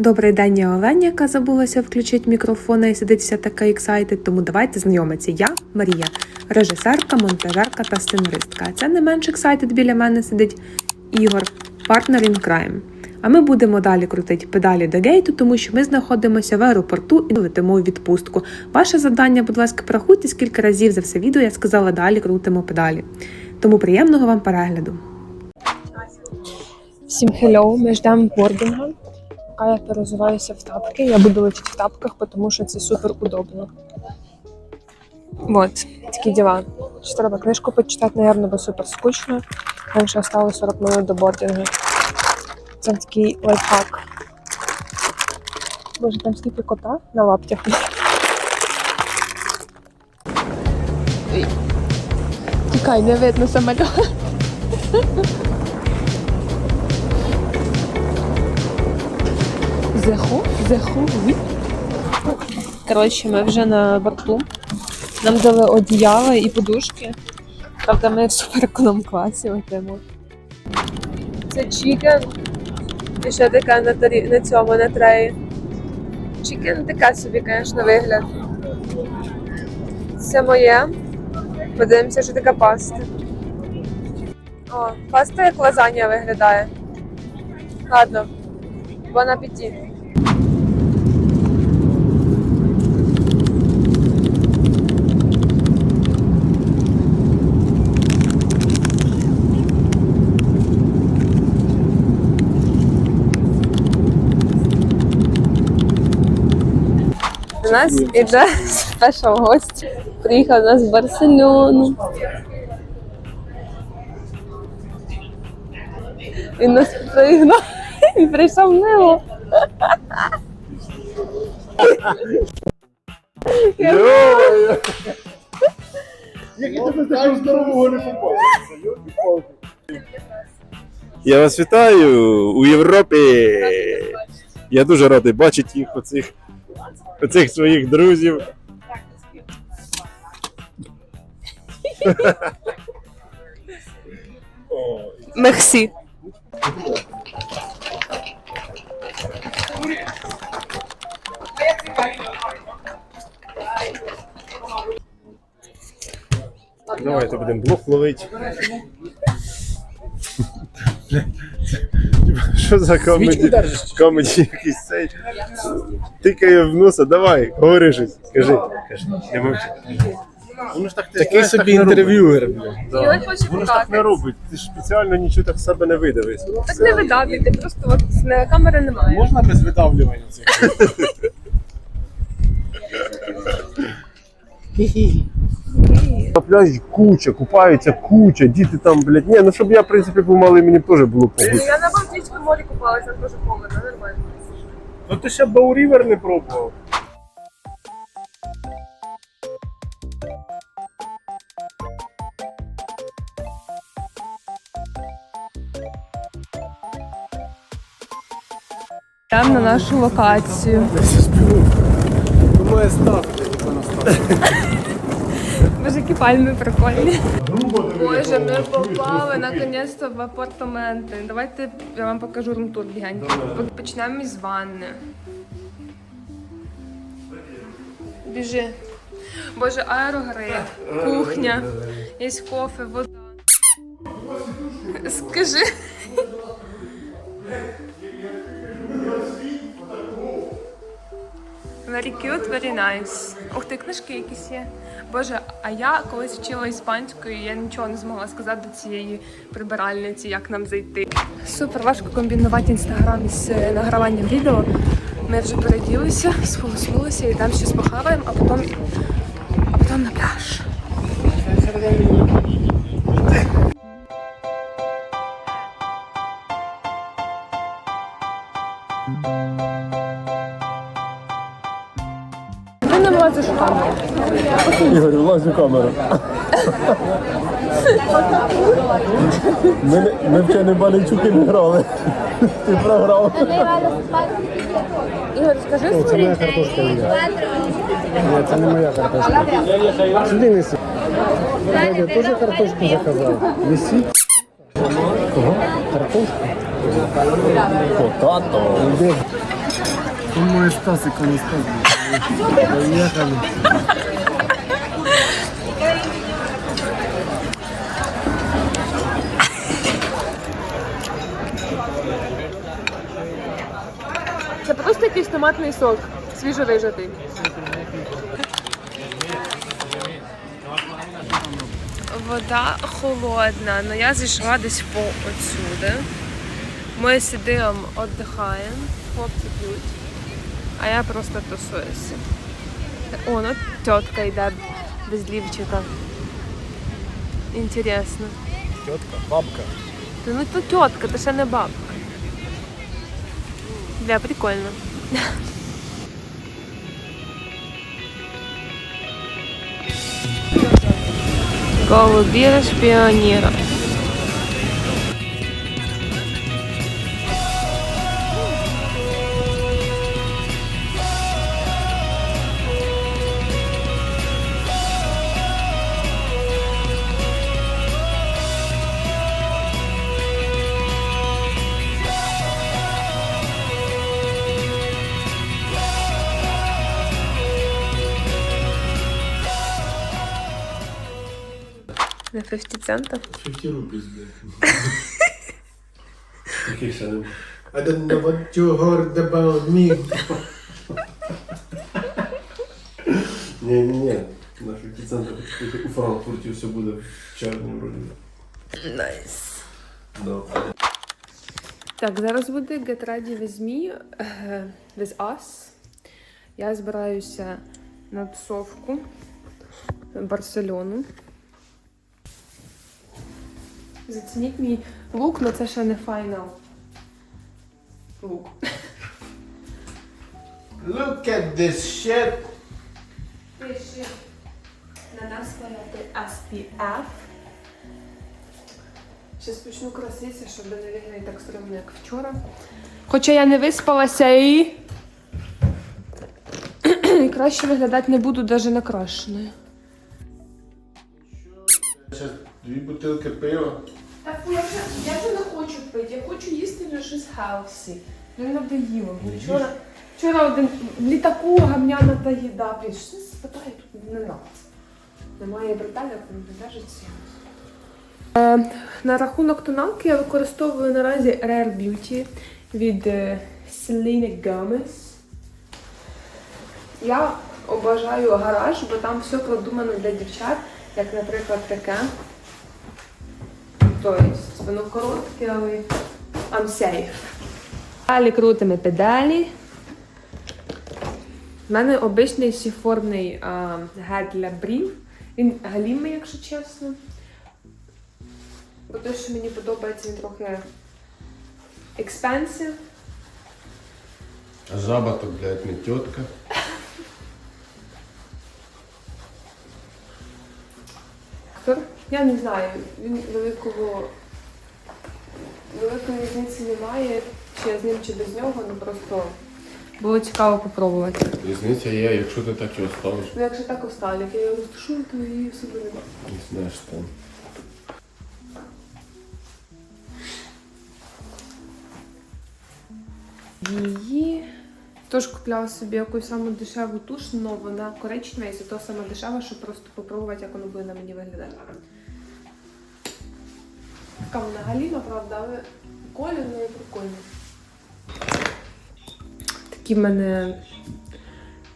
Добрий день, я Олені, яка забулася включити мікрофон і сидить вся така ексайтед, тому давайте знайомитися. Я Марія, режисерка, монтажерка та сценаристка. Це не менш ексайтед біля мене сидить Ігор, партнер in crime. А ми будемо далі крутити педалі до гейту, тому що ми знаходимося в аеропорту і летимо у відпустку. Ваше завдання, будь ласка, порахуйте, скільки разів за все відео я сказала далі крутимо педалі. Тому приємного вам перегляду. Всім хеллоу, ми ждемо бординга. Поки я перезуваюся в тапки. Я буду летіти в тапках, тому що це супер удобно. Вот, такі діла. Ще треба книжку почитати, напевно, бо супер скучно. Нам ще осталось 40 минут до бордингу. Це такий лайфхак. Боже, там скільки кота на лаптях. Тікай, не видно самоліт. Зеху, зеху. Коротше, ми вже на борту. Нам дали одіяла і подушки. Правда, ми в супереконом класі летимо. Це чікен. І ще така на, тарі... на цьому на треї. Чікен така собі, звісно, вигляд. Це моє. Подивимося, що така паста. О, паста як лазанья виглядає. Ладно. Бон апеті. До нас іде спешл гость. Приїхав нас з Барселону. Він нас пригнав. Він прийшов мило. Як я вас вітаю у Європі. Я дуже радий бачити їх, оцих, оцих своїх друзів. Мерсі. Давайте будемо блок ловити. Що за комеді? Комеді якийсь цей. Тикає в носа, давай, говори щось. Скажи. Кажи, не мовчи. Воно ж так ти Такий знаєш, собі так не інтерв'юер. Да. Хоче Воно ж так не покакати. робить. Ти ж спеціально нічого так з себе не видавиш. Так не видавлюй, ти просто от не, камери немає. Можна без видавлювання цих? На пляжі куча, купаються куча, діти там, блядь. Ні, ну щоб я, в принципі, був малий, мені теж було Ну, похуй. Я на Балтійському морі купалася, там дуже холодно, нормально. Ну ти ще Баурівер не пробував. Прямо на нашу локацію. Думаю, ставки. Боже, які пальми прикольні. Боже, ми попали наконець-то в апартаменти. Давайте я вам покажу румтур легенький. Почнемо із ванни. Біжи. Боже, аерогриль, кухня, є кофе, вода. Скажи. Very cute, very nice. Ух ти, книжки якісь є. Боже, а я колись вчила іспанською, і я нічого не змогла сказати до цієї прибиральниці, як нам зайти. Супер важко комбінувати інстаграм із е, награванням відео. Ми вже переділися, сполоснулися і там щось похаваємо, а потім, а потім на пляж. Влазиш у камеру. Ігор, влазь у камеру. Ми, не- ми вчора Балійчуки не грали. Ти програв. Ігор, скажи Це моя картошка є. Ні, це не моя картошка. Сюди неси. Дядя теж картошку заказав. Неси. Кого? Картошку? Потато. Де? Кому Стасик, кому Стасик. Поехали. Це просто якийсь томатний сок, свіжовижатий. Вода холодна, але я зійшла десь по отсюди. Ми сидимо, віддихаємо, хлопці п'ють, а я просто тусуюся. О, ну тітка йде без лівчика. Інтересно. Тетка, бабка. Та ну то тітка, то ще не бабка. Бля, прикольно. Голубі шпіоніра. 50 центів. 50 rupees, блядь. Таких ще I don't know what you heard about me. Ні, ні, ні. На 50 центів у Франкфурті все буде в червні вроді. Найс. Да. Так, зараз буде Get Ready with Me, е, with Us. Я збираюся на тусовку в Барселону. Зацініть мій лук, але це ще не файнал. Лук. Look at this shit. Пиши на нас стояти SPF. Ще почну краситися, щоб не виглядати так стрімно, як вчора. Хоча я не виспалася і. краще виглядати не буду навіть накрашеною. Ще дві бутилки пива. Так, я вже, я вже не хочу пити, я хочу їсти вже щось хелсі. Не надоїло. мені. Вчора, вчора один в літаку гамняна та їда. Блін, що це спитає тут не нравиться. Немає браталя, не держиться. Е, на рахунок тоналки я використовую наразі Rare Beauty від е, Selena Gomez. Я обожаю гараж, бо там все продумано для дівчат, як, наприклад, таке. Тобто, воно коротке, але I'm safe. Далі крутимо педалі. У мене обичний сіформний гель для брів. Він галімий, якщо чесно. Бо те, що мені подобається, він трохи expensive. Жаба то, блядь, не тітка. Я не знаю. Він великого великої різниці немає, чи я з ним, чи без нього, ну просто було цікаво попробувати. Різниця є, якщо ти так його ставиш. Ну, якщо так оставлю, як я його розташую, то її собі нема. Не знаєш там. Її теж купляла собі якусь саму дешеву туш, але вона коричнева і зато саме дешева, щоб просто попробувати, як воно буде на мені виглядати. Така вона правда, але колір в неї прикольний. Такі в мене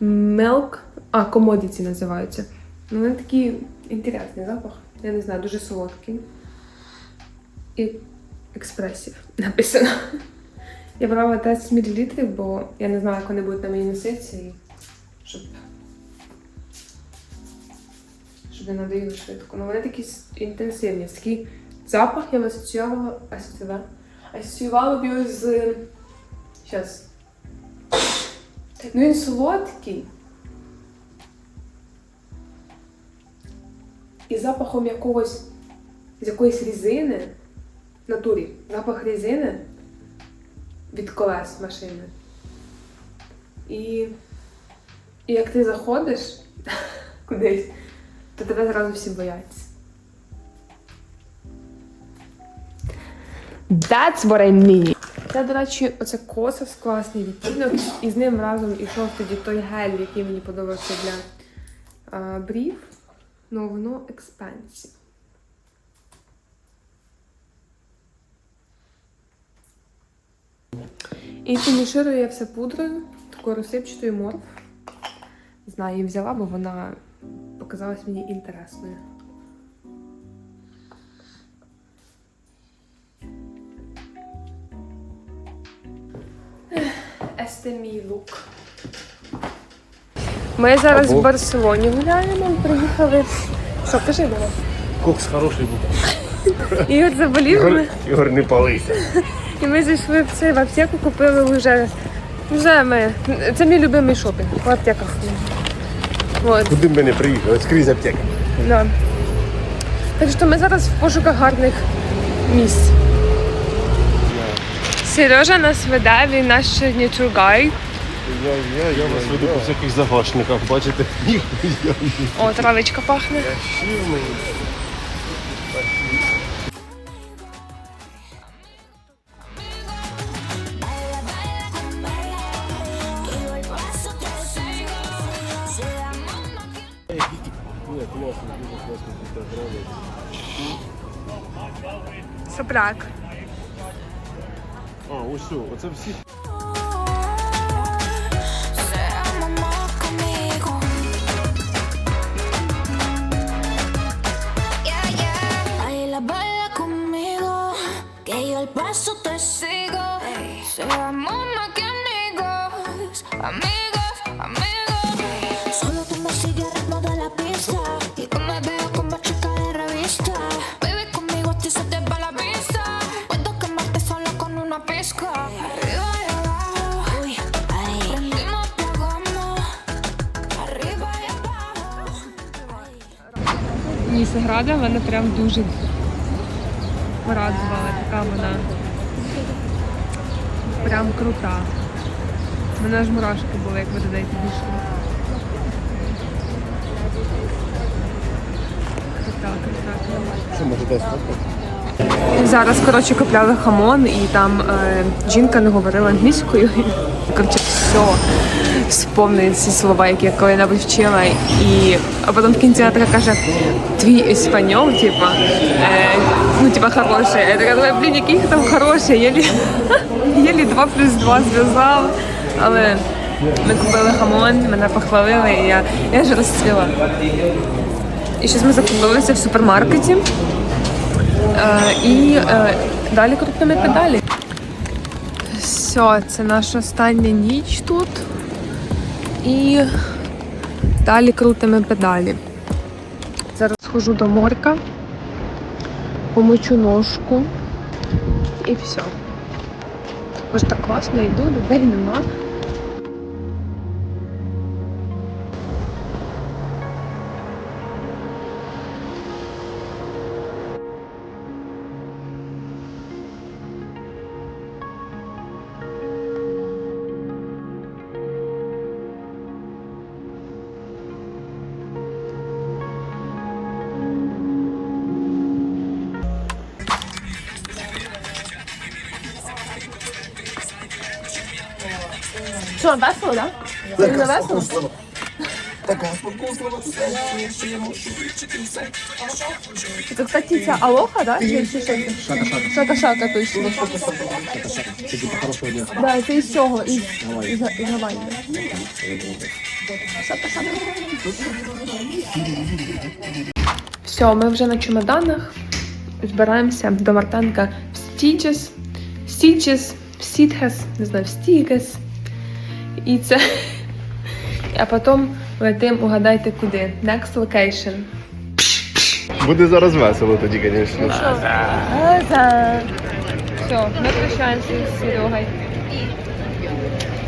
мелк, а, комодіці називаються. Ну, Вони такий інтересний запах. Я не знаю, дуже солодкий. І експресів написано. Я брала 10 мл, бо я не знаю, як вони будуть на мені носитися, і щоб, щоб не надоїли швидко. Ну вони такі інтенсивні. Такий запах я асоціювала, асоціювала, асоціювала б його з. Щас. Ну він солодкий. І запахом якогось з якоїсь різини. В натурі. Запах різини від колес машини. І, і як ти заходиш кудись, то тебе зразу всі бояться. That's what I mean. Це, до речі, оце косас класний відтінок, і з ним разом ішов тоді той гель, який мені подобався для а, брів. Ну, воно експенсів. І фініширую я все пудрою, такою розсипчатою морф. Знаю, її взяла, бо вона показалась мені інтересною. Este мій лук. Ми зараз в Барселоні гуляємо, приїхали. Що, кажи мама? Кокс хороший був. Ігор заболів, Ігор, Ігор не палися. і ми зайшли в цей в аптеку, купили вже. Вже ми. Це мій любимий шопінг в аптеках. От, Куди б ми не приїхали? Скрізь аптека. да. Так що ми зараз в пошуках гарних місць. Сережа нас веде, він наш сьогодні тургайд. Я, я, я вас веду по всяких загашниках, бачите? О, травичка пахне. усю. Оце всі. paso te sigo. Hey. Será mamá que amigos, amigos. Y abajo. Нісеграда мене прям дуже порадувала. Така вона прям крута. Мене аж мурашки були, як ви туди підійшли. Крута, крута, крута. Що, може десь? Зараз, коротше, купляли хамон, і там е, жінка не говорила англійською. Коротше, все сповнює ці слова, які я коли-небудь вчила. І, а потім в кінці вона така каже, твій еспаньол, типа, е, ну, типа, хороший. Я така, блін, який там хороший, єлі, єлі 2 плюс 2 зв'язала. Але ми купили хамон, мене похвалили, і я, я ж розцвіла. І щось ми закупилися в супермаркеті. Е, і е, далі крутимо педалі. Все, це наша остання ніч тут. І далі крутимо педалі. Зараз схожу до морка, помочу ножку і все. Ось так класно йду, людей нема. Що, весело, так? Да? Не весело? Это, кстати, ця алоха, да? Чи чи що це? Шака-шака, точно. Да, це із цього, із, із, із. Все, ми вже на чемоданах. Збираємося до Мартанка в Стічес. Стічес, в Сітхес, не знаю, в Стігес. І це. А потім летим, угадайте куди. Next location. Буде зараз весело тоді, звісно. Все, ми прощаємося з Серегою.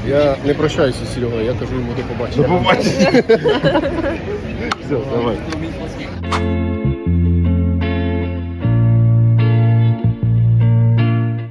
Я не прощаюся з Серегою, я кажу йому до побачення. До побачення. Все, давай.